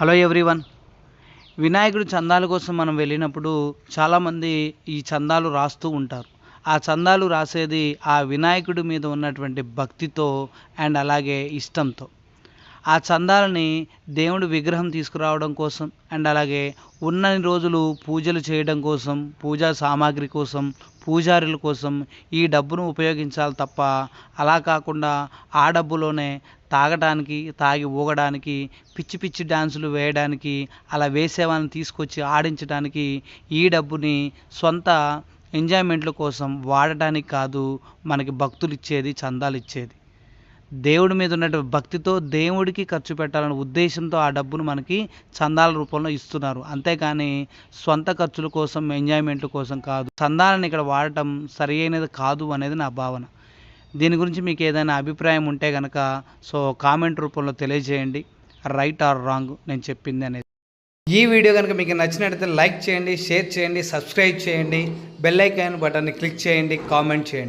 Hello everyone. వినాయకుడి చందాల కోసం మనం వెళ్ళినప్పుడు చాలామంది ఈ చందాలు రాస్తూ ఉంటారు. ఆ చందాలు రాసేది ఆ వినాయకుడి మీద ఉన్నటువంటి భక్తితో అండ్ అలాగే ఇష్టంతో. ఆ చందాలని దేవుడి విగ్రహం తీసుకురావడం కోసం అండ్ అలాగే ఉన్నన్ని రోజులు పూజలు చేయడం కోసం పూజా సామాగ్రి కోసం పూజారుల కోసం ఈ డబ్బును ఉపయోగించాలి తప్ప అలా కాకుండా ఆ డబ్బులోనే తాగడానికి తాగి ఊగడానికి పిచ్చి పిచ్చి డ్యాన్సులు వేయడానికి అలా వేసేవాళ్ళని తీసుకొచ్చి ఆడించడానికి ఈ డబ్బుని సొంత ఎంజాయ్మెంట్ల కోసం వాడటానికి కాదు మనకి భక్తులు ఇచ్చేది చందాలు ఇచ్చేది దేవుడి మీద ఉన్నటువంటి భక్తితో దేవుడికి ఖర్చు పెట్టాలనే ఉద్దేశంతో ఆ డబ్బును మనకి చందాల రూపంలో ఇస్తున్నారు. అంతేకాని సొంత ఖర్చుల కోసం ఎంజాయ్మెంట్ల కోసం కాదు చందాలను ఇక్కడ వాడటం సరి అయినది కాదు అనేది నా భావన. దీని గురించి మీకు ఏదైనా అభిప్రాయం ఉంటే కనుక సో కామెంట్ రూపంలో తెలియజేయండి. రైట్ ఆర్ రాంగ్ నేను చెప్పింది అనేది. ఈ వీడియో కనుక మీకు నచ్చినట్లయితే లైక్ చేయండి షేర్ చేయండి సబ్స్క్రైబ్ చేయండి బెల్ ఐకాన్ బటన్ని క్లిక్ చేయండి కామెంట్ చేయండి.